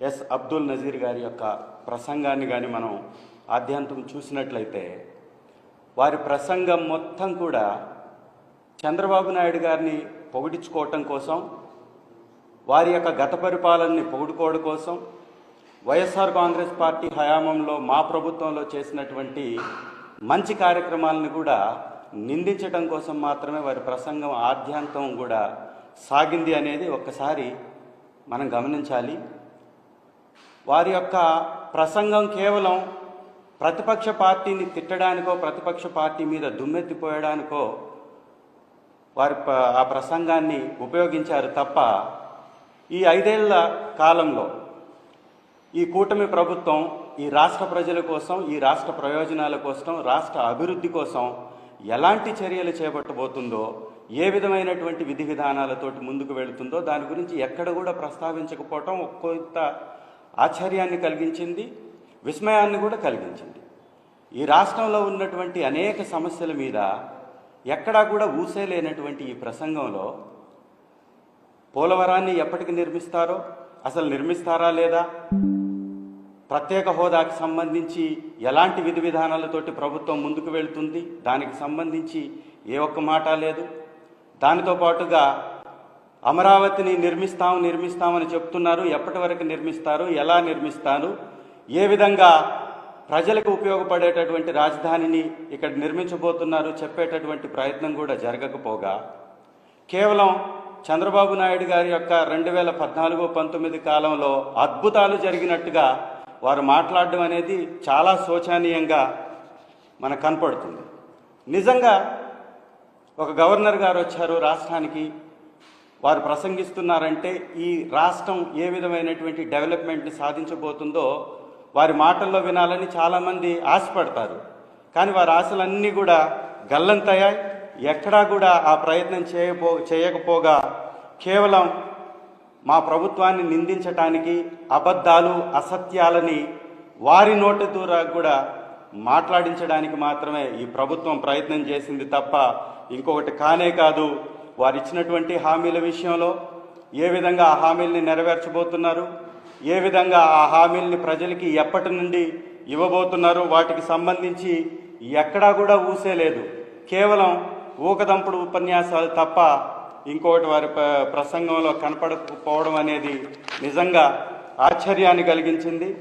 Yes Abdul Nazeer గారి యొక్క ప్రసంగాన్ని కానీ మనం ఆద్యంతం చూసినట్లయితే వారి ప్రసంగం మొత్తం కూడా చంద్రబాబు నాయుడు గారిని పొగిడించుకోవటం కోసం వారి యొక్క గత పరిపాలనని పొగుడుకోవడం కోసం వైఎస్ఆర్ కాంగ్రెస్ పార్టీ హయాంలో మా ప్రభుత్వంలో చేసినటువంటి మంచి కార్యక్రమాలను కూడా నిందించడం కోసం మాత్రమే వారి ప్రసంగం ఆద్యాంతం కూడా సాగింది అనేది ఒక్కసారి మనం గమనించాలి. వారి యొక్క ప్రసంగం కేవలం ప్రతిపక్ష పార్టీని తిట్టడానికో ప్రతిపక్ష పార్టీ మీద దుమ్మెత్తిపోయడానికో వారి ప- ఆ ప్రసంగాన్ని ఉపయోగించారు తప్ప ఈ ఐదేళ్ళ కాలంలో ఈ కూటమి ప్రభుత్వం ఈ రాష్ట్ర ప్రజల కోసం ఈ రాష్ట్ర ప్రయోజనాల కోసం రాష్ట్ర అభివృద్ధి కోసం ఎలాంటి చర్యలు చేపట్టబోతుందో ఏ విధమైనటువంటి విధి విధానాలతోటి ముందుకు వెళుతుందో దాని గురించి ఎక్కడ కూడా ప్రస్తావించకపోవటం కొంత ఆశ్చర్యాన్ని కలిగించింది విస్మయాన్ని కూడా కలిగించింది. ఈ రాష్ట్రంలో ఉన్నటువంటి అనేక సమస్యల మీద ఎక్కడా కూడా ఊసేలేనటువంటి ఈ ప్రసంగంలో పోలవరాన్ని ఎప్పటికి నిర్మిస్తారో అసలు నిర్మిస్తారా లేదా? ప్రత్యేక హోదాకి సంబంధించి ఎలాంటి విధి విధానాలతోటి ప్రభుత్వం ముందుకు వెళుతుంది? దానికి సంబంధించి ఏ ఒక్క మాట లేదు. దానితో పాటుగా అమరావతిని నిర్మిస్తాం నిర్మిస్తామని చెప్తున్నారు. ఎప్పటి వరకు నిర్మిస్తారు ఎలా నిర్మిస్తారు ఏ విధంగా ప్రజలకు ఉపయోగపడేటటువంటి రాజధానిని ఇక్కడ నిర్మించబోతున్నారు చెప్పేటటువంటి ప్రయత్నం కూడా జరగకపోగా కేవలం చంద్రబాబు నాయుడు గారి యొక్క రెండు వేల పద్నాలుగు పంతొమ్మిది కాలంలో అద్భుతాలు జరిగినట్టుగా వారు మాట్లాడడం అనేది చాలా శోచనీయంగా మనకు కనపడుతుంది. నిజంగా ఒక గవర్నర్ గారు వచ్చారు రాష్ట్రానికి వారు ప్రసంగిస్తున్నారంటే ఈ రాష్ట్రం ఏ విధమైనటువంటి డెవలప్మెంట్ని సాధించబోతుందో వారి మాటల్లో వినాలని చాలామంది ఆశపడతారు. కానీ వారి ఆశలన్నీ కూడా గల్లంతయ్యాయి. ఎక్కడా కూడా ఆ ప్రయత్నం చేయపో చేయకపోగా కేవలం మా ప్రభుత్వాన్ని నిందించటానికి అబద్ధాలు అసత్యాలని వారి నోటి దూరా కూడా మాట్లాడించడానికి మాత్రమే ఈ ప్రభుత్వం ప్రయత్నం చేసింది తప్ప ఇంకొకటి కానే కాదు. వారు ఇచ్చినటువంటి హామీల విషయంలో ఏ విధంగా ఆ హామీల్ని నెరవేర్చబోతున్నారు? ఏ విధంగా ఆ హామీల్ని ప్రజలకి ఎప్పటి నుండి ఇవ్వబోతున్నారు? వాటికి సంబంధించి ఎక్కడా కూడా ఊసేలేదు కేవలం ఊకదంపుడు ఉపన్యాసాలు తప్ప ఇంకోటి వారి ప్ర- ప్రసంగంలో కనపడకపోవడం అనేది నిజంగా ఆశ్చర్యాన్ని కలిగించింది.